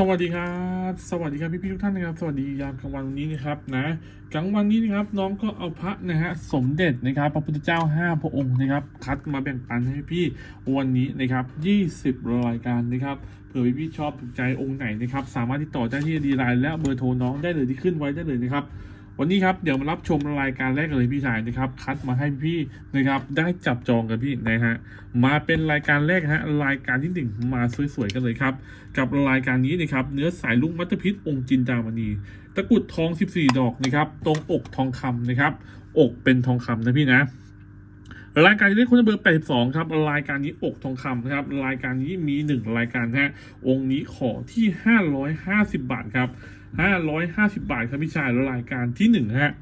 สวัสดีครับ สวัสดีครับพี่พี่ทุกท่านนะครับ สวัสดียามกลางวันวันนี้นะครับนะกลางวันนี้นะครับน้องก็เอาพระนะฮะสมเด็จนะครับ พระพุทธเจ้าห้าพระองค์นะครับ คัดมาแบ่งปันให้พี่วันนี้นะครับยี่สิบรายการนะครับเผื่อพี่พี่ชอบถูกใจองค์ไหนนะครับ สามารถติดต่อได้ที่ดีไลน์และเบอร์โทรน้องได้เลยที่ขึ้นไว้ได้เลยนะครับ วันนี้ครับเดี๋ยวมารับชมรายการแรกกันเลยพี่ชายนะครับ คัดมาให้พี่นะครับ ได้จับจองกันพี่นะฮะมาเป็นรายการแรกฮะรายการที่หนึ่งมาสวยๆกันเลยครับ กับรายการนี้นะครับ เนื้อสายลุงมัตตพิษองค์จินดามณีตะกุดทอง 14 ดอกนะครับ ตรงอกทองคำนะครับ อกเป็นทองคำนะพี่นะรายการนี้คุณเบอร์ 82 ครับ รายการนี้อกทองคำนะครับ รายการนี้มี 1 รายการฮะ องค์นี้ขอที่ 550 บาทครับ 550 บาทครับพี่ชายรายการที่1ฮะ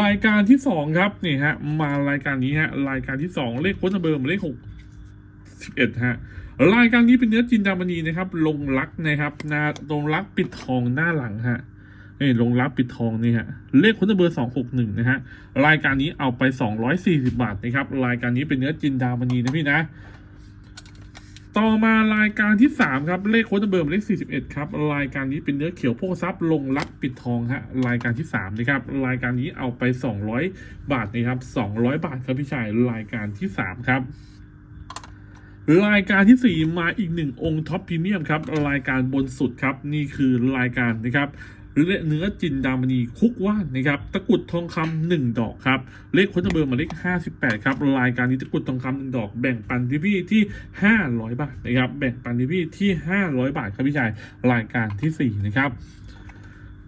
รายการที่สองครับนี่ฮะมารายการนี้ฮะรายการที่สองเลขโค้ดเบอร์หมายเลขหกสิบเอ็ดฮะรายการนี้เป็นเนื้อจินดามณีนะครับ ลงรักนะครับหนาลงรักปิดทองหน้าหลังฮะนี่ลงรักปิดทองนี่ฮะเลขค้ดเบอร์สองหกหนึ่งนะฮะรายการนี้เอาไปสองร้อยสี่สิบาทนะครับรายการนี้เป็นเนื้อจินดามณีนะพี่นะ ต่อมารายการที่สามครับ เลขโค้ดเบอร์มเลขสี่สิบเอ็ดครับ รายการนี้เป็นเนื้อเขียวโพกทรัพย์ลงรักปิดทองฮะรายการที่สามนะครับรายการนี้เอาไปสองร้อยบาทนะครับสองร้อยบาทครับพี่ชายรายการที่สามครับรายการที่สี่มาอีกหนึ่งองค์ท็อปพรีเมียมครับ รายการบนสุดครับ นี่คือรายการนะครับ เนื้อจินดามณีคุกว่านนะครับตะกุดทองคำหนึ่งดอกครับเลขโค้ดเบอร์หมายเลขห้าสิบแปดครับรายการนี้ตะกุดทองคำหนึ่งดอกแบ่งปันที่พี่ที่ห้าร้อยบาทนะครับแบ่งปันที่พี่ที่ห้าร้อยบาทครับพี่ชายรายการที่สี่นะครับ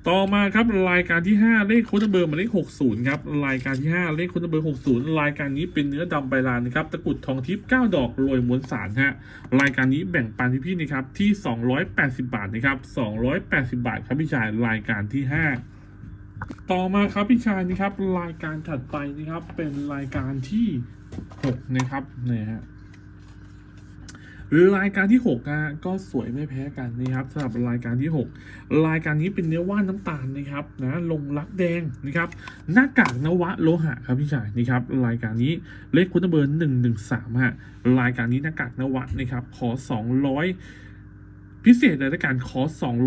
ต่อมาครับรายการที่ 5 เลขโค้ดเบอร์หมายเลข60 ครับ รายการที่ 5 เลขโค้ดเบอร์ 60 รายการนี้เป็นเนื้อดำใบลานนะครับตะกรุดทองทิพย์9ดอกโรยมวลสารฮะรายการนี้แบ่งปันที่พี่นะครับที่ 280 บาทนะครับ280 บาทครับพี่ชายรายการที่ 5 ต่อมาครับพี่ชายนะครับรายการถัดไปนะครับเป็นรายการที่ 6 นะครับนี่ฮะ รายการที่6นะก็สวยไม่แพ้กันนะครับสำหรับรายการที่ 6 รายการนี้เป็นเนื้อว่านน้ำตาลนะครับนะลงรักแดงนะครับหน้ากากนวะโลหะครับพี่ชายนะครับรายการนี้เลขคุณเบอร์หนึ่งหนึ่งสามฮะรายการนี้หน้ากากนวะนะครับขอสองร้อยพิเศษในรายการขอ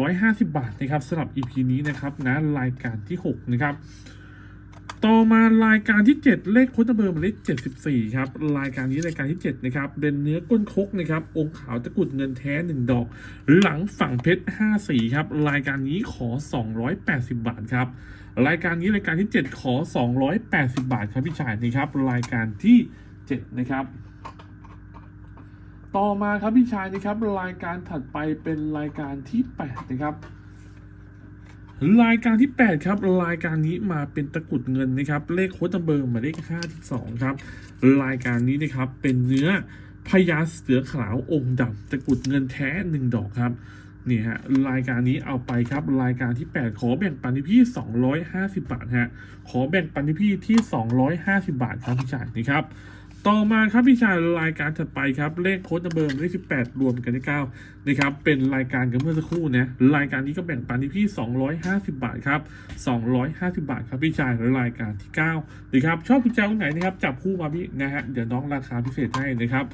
250 บาทนะครับสำหรับ EP นี้นะครับนะรายการที่ 6 นะครับ ต่อมารายการที่ 7 เลขโค้ดเบอร์หมายเลข74 ครับ รายการนี้รายการที่ 7 นะครับ เป็นเนื้อก้นคกนะครับ องค์ขาวตะกุดเงินแท้ 1 ดอก หลังฝั่งเพชร5สีครับ รายการนี้ขอ 280 บาทครับ รายการนี้รายการที่ 7 ขอ 280 บาทครับพี่ชายนะครับ รายการที่ 7 นะครับต่อมาครับพี่ชายนะครับรายการถัดไปเป็นรายการที่ 8 นะครับ รายการที่ 8 ครับ รายการนี้มาเป็นตะกรุดเงินนะครับ เลขโค้ดเบอร์หมายเลข52 ครับ รายการนี้นะครับเป็นเนื้อพญาเสือขาวองค์ดำตะกรุดเงินแท้ 1 ดอกครับนี่ฮะรายการนี้เอาไปครับรายการที่ 8 ขอแบ่งปันที่พี่ 250 บาทฮะขอแบ่งปันที่พี่ที่ 250 บาทครับพี่ชายนะครับ ต่อมาครับพี่ชายรายการถัดไปครับ เลขโค้ดเบอร์เลขสิบแปดรวมกันได้านะครับเป็นรายการกันเมื่อสักครู่นะรายการนี้ก็แบ่งปันที่พี่สองร้อยห้าสิบาทครับสองร้อยห้าสิบาทครับพี่ชายรายการที่เก้านะครับชอบพี่เจ้าไหนนะครับจับคู่มาพี่นะฮะเดี๋ยวน้องราคาพิเศษให้นะครับ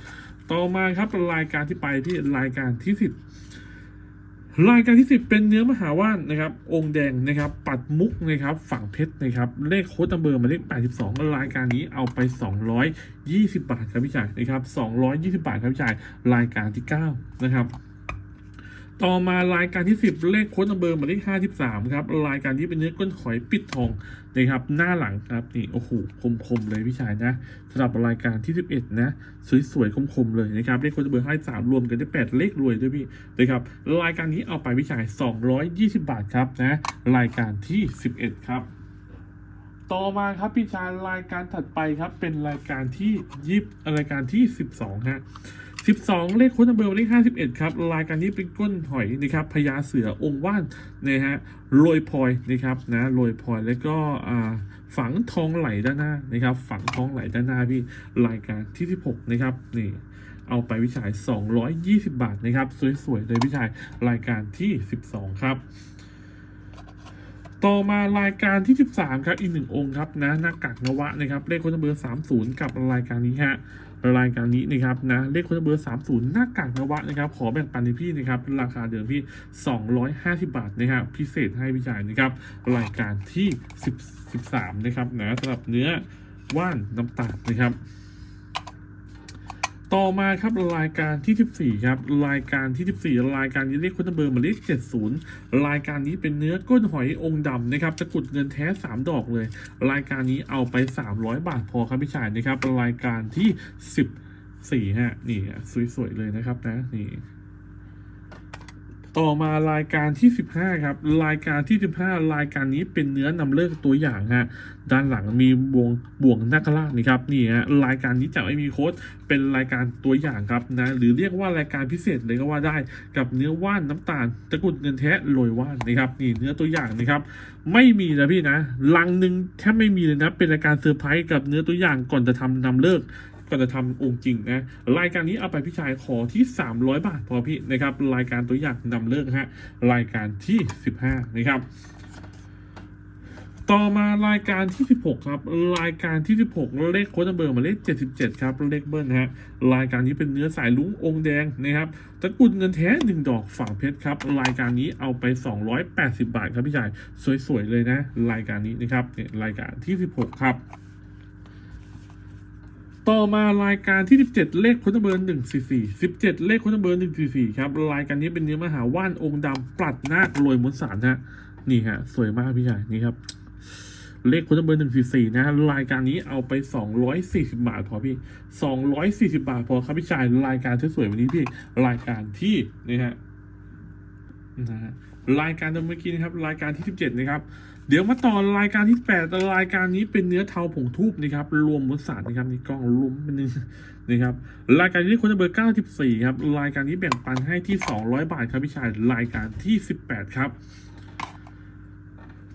ต่อมาครับรายการที่ไปที่รายการที่สิบ รายการที่ 10 เป็นเนื้อมหาว่านนะครับ องค์แดงนะครับ ปัดมุกนะครับ ฝั่งเพชรนะครับ เลขโค้ดตัมเบอร์มาเลข 82 รายการนี้เอาไป 220 บาทครับพี่ชายนะครับ 220 บาทครับพี่ชาย รายการที่ 9 นะครับต่อมารายการที่ 10 เลขโค้ดนัมเบอร์หมายเลข53 ครับ รายการที่เป็นเนื้อก้นหอยปิดทอง นะครับหน้าหลังครับนี่โอ้โหคมๆเลยพี่ชายนะสำหรับรายการที่ 11 นะสวยๆคมๆเลยนะครับเลขคนัมเบอร์53รวมกันได้ 8 เลขรวยด้วยพี่นะครับรายการนี้เอาไปพี่ชาย 220 บาทครับนะรายการที่ 11 ครับ ต่อมาครับพี่ชายรายการถัดไปครับ เป็นรายการที่ยิบรายการที่ 12ฮะ12 เลขค้ดนัมเบอร์เลข51 ครับ รายการนี้เป็นก้นหอยนะครับพญาเสือองค์ว่านนะฮะโรยพลอยนะครับนะโรยพลอยแล้วก็ฝังทองไหลด้านหน้านะครับ ฝังทองไหลด้านหน้าพี่รายการที่ 16 นะครับนี่เอาไปวิชาย220 บาทนะครับ สวยๆเลยพี่ชายรายการที่ 12 ครับ ต่อมารายการที่ 13 ครับ อีกหนึ่งองค์ครับนะหน้ากากนวะนะครับเลขค้ดเบอร์ 30 กับรายการนี้ฮะรายการนี้นะครับนะเลขคนเบอร์ 30 หน้ากากนวะนะครับ ขอแบ่งปันให้พี่นะครับราคาเดิมที่ 250 บาทนะครับพิเศษให้พี่ชายนะครับรายการที่10 13นะครับนะสำหรับเนื้อว่านน้ำตาลนะครับ ต่อมาครับรายการที่ 14 ครับ รายการที่ 14 รายการนี้เลขคุณเบอร์หมายเลข70 รายการนี้เป็นเนื้อก้นหอยองค์ดำนะครับตะกุดเงินแท้ 3 ดอกเลย รายการนี้เอาไป 300 บาทพอครับพี่ชายนะครับรายการที่14ฮะนี่สวยๆเลยนะครับนะนี่ ต่อมารายการที่ 15 ครับ รายการที่ 15 รายการนี้เป็นเนื้อนำเลิกตัวอย่างฮะด้านหลังมีบวงบ่วงนาครานี่ครับนี่ฮะรายการนี้จะไม่มีโค้ดเป็นรายการตัวอย่างครับนะหรือเรียกว่ารายการพิเศษเลยก็ว่าได้กับเนื้อว่านน้ำตาลตะกุดเงินแท้โรยว่านนะครับนี่เนื้อตัวอย่างนะครับไม่มีนะพี่นะลังหนึ่งแทบไม่มีเลยนะเป็นรายการเซอร์ไพรส์กับเนื้อตัวอย่างก่อนจะทำนำเลิก ก่อนจะทำองค์จริงนะรายการนี้เอาไปพี่ชายขอที่ 300 บาทพอพี่นะครับรายการตัวอย่างนำเลิกฮะรายการที่ 15 นะครับต่อมารายการที่ 16 ครับ รายการที่ 16 เลขโค้ดเบอร์หมายเลข 77 ครับ เลขเบิ้ลนะฮะรายการนี้เป็นเนื้อสายลุ้งองค์แดงนะครับตะกรุดเงินแท้ 1 ดอกฝั่งเพชรครับ รายการนี้เอาไป 280 บาทครับพี่ชาย สวยๆ เลยนะ รายการนี้นะครับเนี่ยรายการที่ 16 ครับ ต่อมารายการที่ 17 เลขคนเบอร์144 17 เลขคนเบอร์144 ครับ รายการนี้เป็นเนื้อมหาว่านองค์ดำปลัดนาคโรยมนสารฮะนี่ฮะ สวยมากพี่ชายนี่ครับ เลขคนเบอร์144 นะรายการนี้เอาไป 240 บาทพอพี่ 240 บาทพอครับพี่ชายรายการที่สวยวันนี้พี่รายการที่นี่ฮะนะฮะรายการเมื่อกี้นะครับรายการที่ 17 นะครับ เดี๋ยวมาต่อรายการที่8รายการนี้เป็นเนื้อเทาผงทูบนะครับ รวมมวลสารนะครับนี่กล้องรวมเป็นนึ่งนะครับ รายการนี้คนเบอร์94ครับ รายการนี้แบ่งปันให้ที่200บาทครับพี่ชายรายการที่18ครับ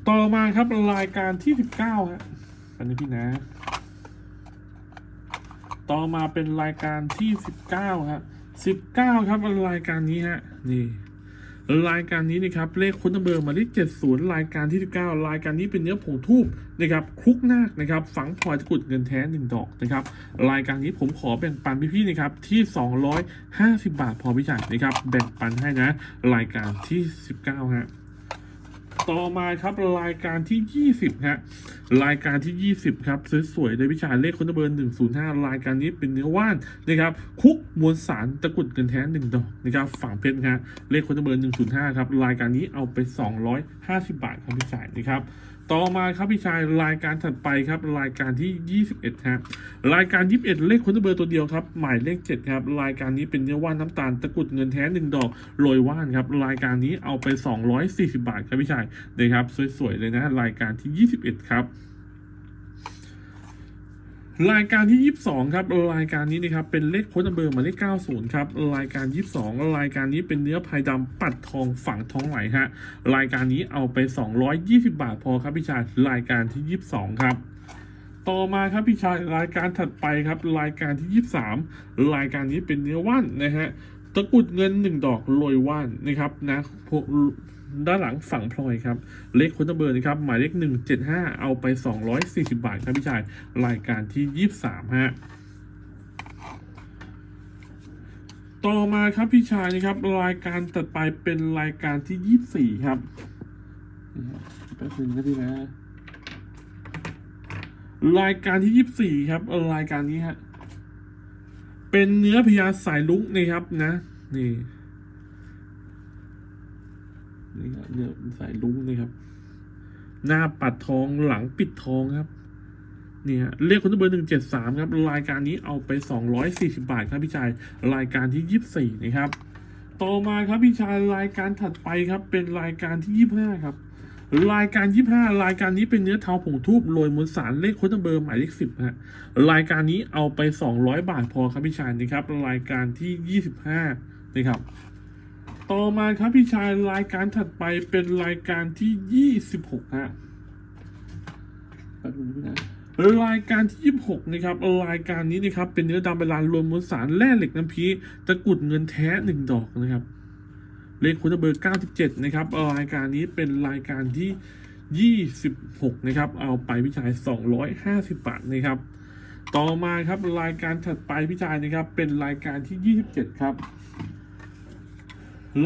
ต่อมาครับรายการที่19ครับอันนี้พี่นะ ต่อมาเป็นรายการที่19ครับ19ครับรายการนี้ฮะนี่ รายการนี้นะครับเลขคุณเบอร์มาที่70 รายการที่ 19 รายการนี้เป็นเนื้อผงทูบนะครับคลุกนาคนะครับฝังพลอยตะกุดเงินแท้หนึ่งดอกนะครับรายการนี้ผมขอแบ่งปันพี่ๆนะครับที่ 250 บาทพอพี่จ่ายนะครับแบ่งปันให้นะ รายการที่ 19ฮะ ต่อมาครับรายการที่ 20ฮะรายการที่ 20 ครับสวยๆในวิชาเลขคนเบอร์105 รายการนี้เป็นเนื้อว่านนะครับคุกมวลสารตะกุดเงินแท้หนึ่งดอกนะครับฝั่งเพชรฮะเลขคนเบอร์105 ครับรายการนี้เอาไป 250 บาทครับพี่ชายนะครับ ต่อมาครับพี่ชายรายการถัดไปครับรายการที่ 21ครับรายการ 21 เลขคนเบอร์ตัวเดียวครับหมายเลข 7 ครับ รายการนี้เป็นเนื้อว่านน้ำตาลตะกรุดเงินแท้หนึ่งดอกโรยว่านครับรายการนี้เอาไป 240 บาทครับพี่ชายนะครับสวยๆเลยนะรายการที่ 21 ครับ รายการที่ 22 ครับ รายการนี้นะครับเป็นเลขโค้ดเบอร์หมายเลข 90 ครับรายการ 22 รายการนี้เป็นเนื้อพายดำปัดทองฝังทองไหลฮะรายการนี้เอาไป 220 บาทพอครับพี่ชายรายการที่ 22 ครับ ต่อมาครับพี่ชายรายการถัดไปครับ รายการที่ 23 รายการนี้เป็นเนื้อว่านนะฮะตะกุดเงิน 1 ดอกโรยว่านนะครับนะพวก ด้านหลังฝั่งพลอยครับ เลขคนเบอร์นะครับ หมายเลข 175 เอาไป 240 บาทครับพี่ชาย รายการที่ 23 ฮะ ต่อมาครับพี่ชายนะครับ รายการตัดไปเป็นรายการที่ 24 ครับนี่ฮะแป๊บนึงนะพี่นะ รายการที่ 24 ครับ รายการนี้ฮะ เป็นเนื้อพญาสายลุกนะครับนะ นี่ นี่ครับเนื้อสายลุ้งนะครับ หน้าปัดทองหลังปิดทองครับนี่ฮะเลขคนเบอร์หนึ่งเจ็ดสามครับ รายการนี้เอาไปสองร้อยสี่สิบาทครับพี่ชาย รายการที่ยี่สิบสี่นะครับ ต่อมาครับพี่ชายรายการถัดไปครับ เป็นรายการที่ยี่ห้าครับ รายการยี่ห้ารายการนี้เป็นเนื้อเทาผงทูบโรยมวลสารเลขโค้ดเบอร์หมายเลขสิบฮะรายการนี้เอาไปสองร้อยบาทพอครับพี่ชายนะครับ รายการที่ยี่สิบห้านะครับ ต่อมาครับพี่ชายรายการถัดไปเป็นรายการที่ 26ฮะแป๊บนึงนะรายการที่ 26 นะครับ รายการนี้นะครับ เป็นเนื้อดำเบลานรวมมวลสารแร่เหล็กน้ำพีตะกุดเงินแท้หนึ่งดอกนะครับ เลขคุณเบอร์ 97 นะครับ รายการนี้เป็นรายการที่ 26 นะครับ เอาไปพี่ชาย 250 บาทนะครับ ต่อมาครับรายการถัดไปพี่ชายนะครับ เป็นรายการที่ 27 ครับ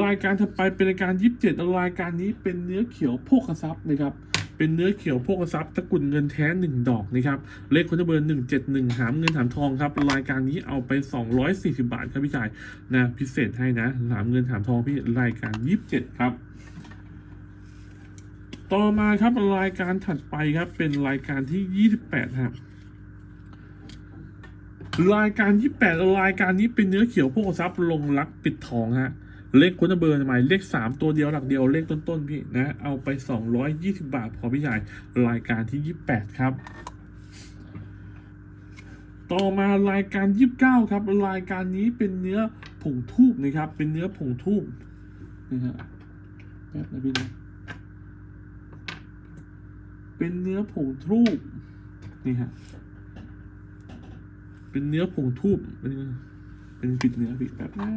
รายการถัดไปเป็นรายการ27รายการนี้เป็นเนื้อเขียวโภคทรัพย์นะครับเป็นเนื้อเขียวโภคทรัพย์ตะกรุดเงินแท้หนึ่งดอกนะครับเลขคนเบอร์หนึ่งเจ็ดหนึ่งหามเงินหามทองครับรายการนี้เอาไป240บาทครับพี่ชายนะพิเศษให้นะหามเงินหามทองพี่รายการ27ครับต่อมาครับรายการถัดไปครับเป็นรายการที่ 28ครับรายการ 28 รายการนี้เป็นเนื้อเขียวโภคทรัพย์ลงรักปิดทองฮะ เลขคุณเบอร์หมายเลข 3 ตัวเดียวหลักเดียวเลขต้นๆพี่นะ เอาไป 220 บาทพอพี่ใหญ่รายการที่ 28 ครับ ต่อมารายการ 29 ครับ รายการนี้เป็นเนื้อผงทูบนะครับ เป็นเนื้อผงทูบนะฮะแป๊บนะพี่นะเป็นเนื้อผงทูบนี่ฮะเป็นเนื้อผงทูบเป็นเป็นปิดเนื้อปิดแบบนะ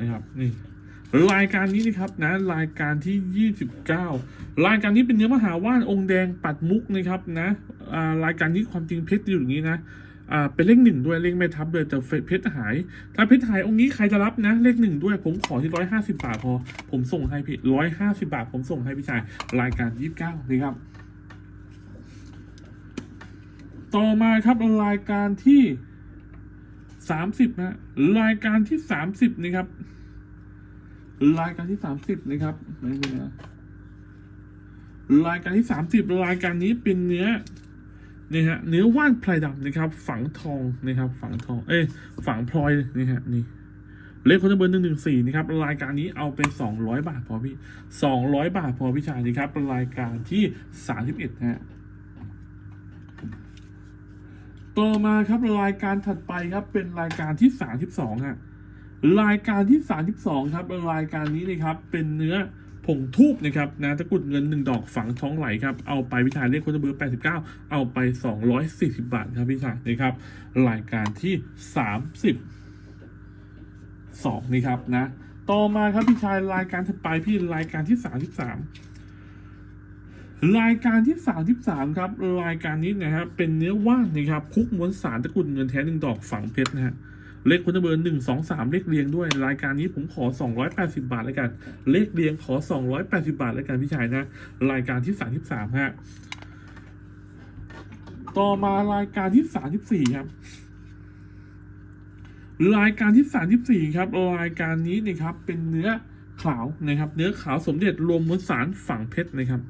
นะครับนี่รายการนี้นะครับนะรายการที่ 29 รายการนี้เป็นเนื้อมหาว่านองค์แดงปัดมุกนะครับนะรายการนี้ความจริงเพชรอยู่อย่างนี้นะอ่าเป็นเลขหนึ่งด้วยเลขไม่ทับเลยแต่เพชรหาย ถ้าเพชรหายองค์นี้ใครจะรับนะ เลขหนึ่งด้วยผมขอที่ร้อยห้าสิบาทพอ ผมส่งให้พี่ร้อยห้าสิบาท ผมส่งให้พี่ชายรายการยี่สิบเก้านะครับ ต่อมาครับรายการที่ สามสิบนะรายการที่สามสิบนะครับ รายการที่สามสิบนะครับไม่เป็นไรรายการที่สามสิบรายการนี้เป็นเนื้อนี่ฮะเนื้อว่านไพรดำนะครับ ฝังทองนะครับ ฝังทอง เอ้ยฝังพลอยนี่ฮะนี่เลขคนเบอร์หนึ่งหนึ่งสี่นะครับรายการนี้เอาเป็นสองร้อยบาทพอพี่สองร้อยบาทพอพี่ชายนะครับรายการที่สามสิบเอ็ดฮะ ต่อมาครับรายการถัดไปครับเป็นรายการที่ 32ฮะรายการที่ 32 ครับรายการนี้นะครับเป็นเนื้อผงทูบนะครับนะตะกุดเงินหนึ่งดอกฝังท้องไหลครับเอาไปพิชายเลขคนเบอร์ 89 เอาไป 240 บาทครับพี่ชายนะครับรายการที่ 30สองนี่ครับนะต่อมาครับพี่ชายรายการถัดไปพี่รายการที่ 33 รายการที่ 33 ครับ รายการนี้นะครับ เป็นเนื้อว่านนะครับคุกม้วนสารตะกรุดเงินแท้หนึ่งดอกฝังเพชรนะฮะเลขคุณเบอร์หนึ่งสองสามเลขเรียงด้วย รายการนี้ผมขอ 280 บาทแล้วกัน เลขเรียงขอ 280 บาทแล้วกันพี่ชายนะ รายการที่ 33ฮะต่อมารายการที่ 34 ครับรายการที่ 34 ครับรายการนี้นะครับเป็นเนื้อขาวนะครับ เนื้อขาวสมเด็จรวมมวลสารฝังเพชรนะครับ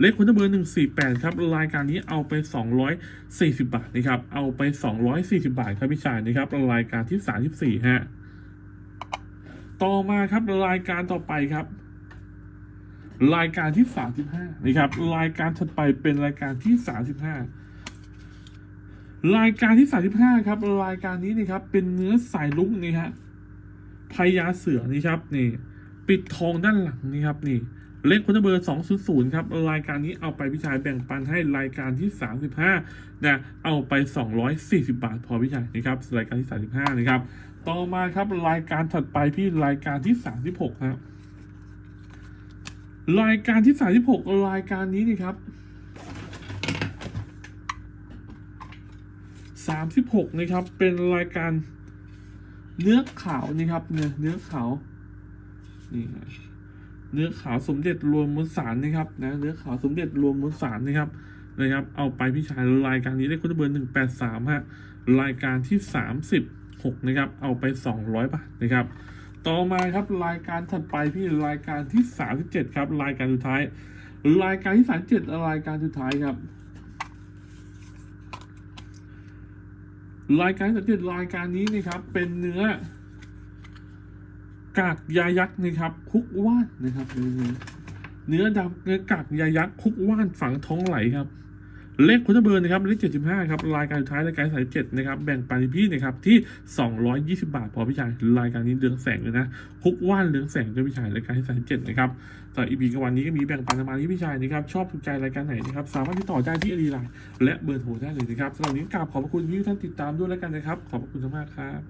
เลขคุณเบอร์หนึ่งสี่แปดครับรายการนี้เอาไปสองร้อยสี่สิบาทนะครับเอาไปสองร้อยสี่สิบาทครับพี่ชายนะครับรายการที่สามสิบสี่ฮะต่อมาครับรายการต่อไปครับ รายการที่สามสิบห้านะครับ รายการถัดไปเป็นรายการที่สามสิบห้ารายการที่สามสิบห้าครับ รายการนี้นะครับ เป็นเนื้อสายลุกนี่ฮะพญาเสือนี่ครับนี่ ปิดทองด้านหลังนี่ครับนี่ เลขคุณเบอร์200ครับ รายการนี้เอาไปพี่ชายแบ่งปันให้รายการที่ 35นะเอาไป 240 บาทพอพี่ชายนะครับรายการที่ 35 นะครับ ต่อมาครับรายการถัดไปพี่รายการที่ 36ครับรายการที่ 36 รายการนี้นี่ครับ36นะครับ เป็นรายการเนื้อขาวนี่ครับเนื้อเนื้อขาวนี่ฮะ เนื้อขาวสมเด็จรวมมวลสารนะครับนะเนื้อขาวสมเด็จรวมมวลสารนะครับนะครับ เอาไปพี่ชายรายการนี้ได้คุณเบอร์หนึ่งแปดสามฮะรายการที่สามสิบหกนะครับ เอาไปสองร้อยบาทนะครับ ต่อมาครับรายการถัดไปพี่รายการที่สามสิบเจ็ดครับ รายการสุดท้าย รายการที่สามเจ็ดรายการสุดท้ายครับรายการสามเจ็ดรายการนี้นะครับเป็นเนื้อ กากยายักษ์นะครับคุกว่านนะครับเนื้อดำเนื้อกากยายักษ์คุกว่านฝังท้องไหลครับ เลขคุณเบอร์นะครับเลขเจ็ดสิบห้าครับรายการสุดท้ายรายการสายเจ็ดนะครับแบ่งปันพี่นะครับที่สองร้อยยี่สิบาทพอพี่ชายรายการนี้เรืองแสงเลยนะคุกว่านเรืองแสงด้วยพี่ชายรายการสายเจ็ดนะครับสำหรับอีพีกับวันนี้ก็มีแบ่งปันประมาณที่พี่ชายนะครับชอบถูกใจรายการไหนนะครับสามารถติดต่อได้ที่อดีไลน์และเบอร์โทรได้เลยนะครับสำหรับนี้กราบขอบพระคุณที่ท่านติดตามด้วยแล้วกันนะครับ ขอบพระคุณมากครับ